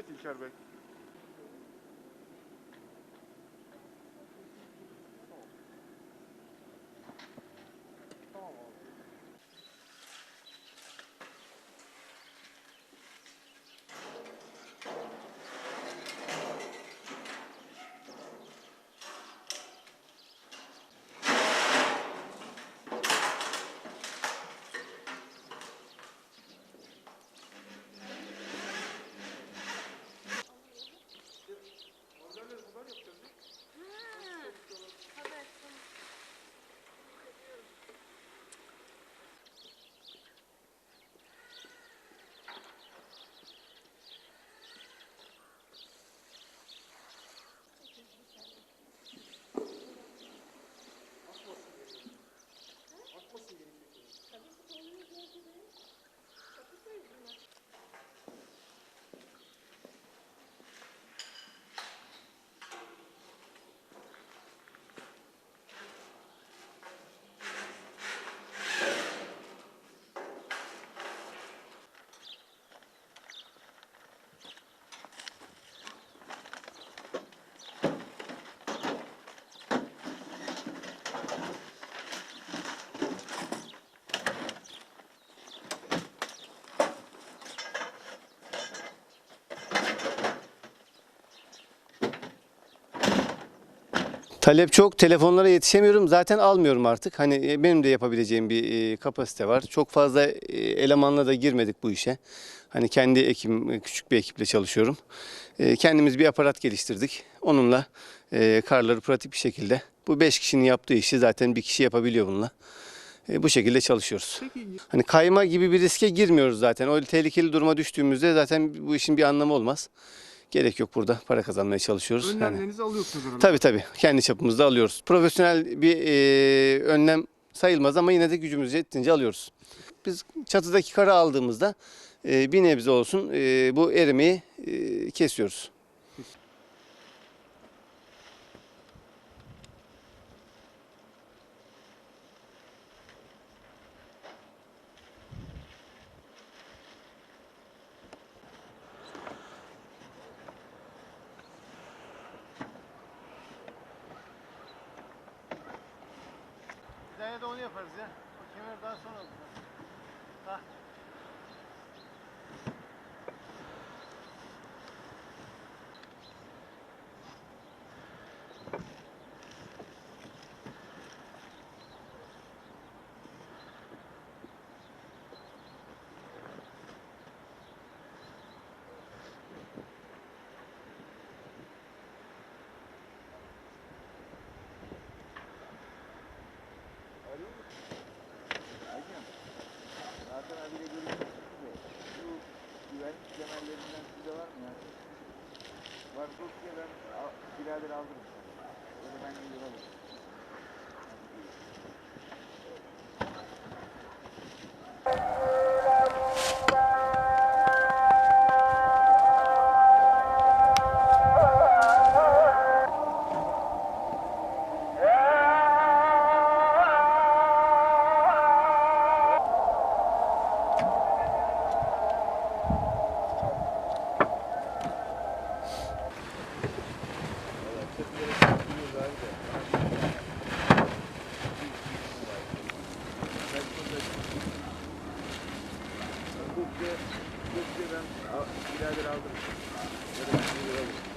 Evet İlker Bey. Talep çok. Telefonlara yetişemiyorum. Zaten almıyorum artık. Hani e, benim de yapabileceğim bir e, kapasite var. Çok fazla e, elemanla da girmedik bu işe. Hani kendi ekibim, e, küçük bir ekiple çalışıyorum. Kendimiz bir aparat geliştirdik. Onunla karları pratik bir şekilde. Bu 5 kişinin yaptığı işi zaten bir kişi yapabiliyor bununla. E, Bu şekilde çalışıyoruz. Peki Hani kayma gibi bir riske girmiyoruz zaten. O tehlikeli duruma düştüğümüzde zaten bu işin bir anlamı olmaz. Gerek yok burada. Para kazanmaya çalışıyoruz. Yani- önlemlerinizi alıyorsunuz herhalde. Tabii tabii. Kendi çapımızda alıyoruz. Profesyonel bir e, önlem sayılmaz ama yine de gücümüz yettiğince alıyoruz. Biz çatıdaki karı aldığımızda e, bir nebze olsun e, bu erimeyi e, kesiyoruz. Bir de onu yaparız ya. O kemer daha sonra Ha. Güvenlik kemerlerinden sizde var mı ya? Ben al, birader sana. Öyle ben de ben al, birader alırım. Öyle ben de alırım.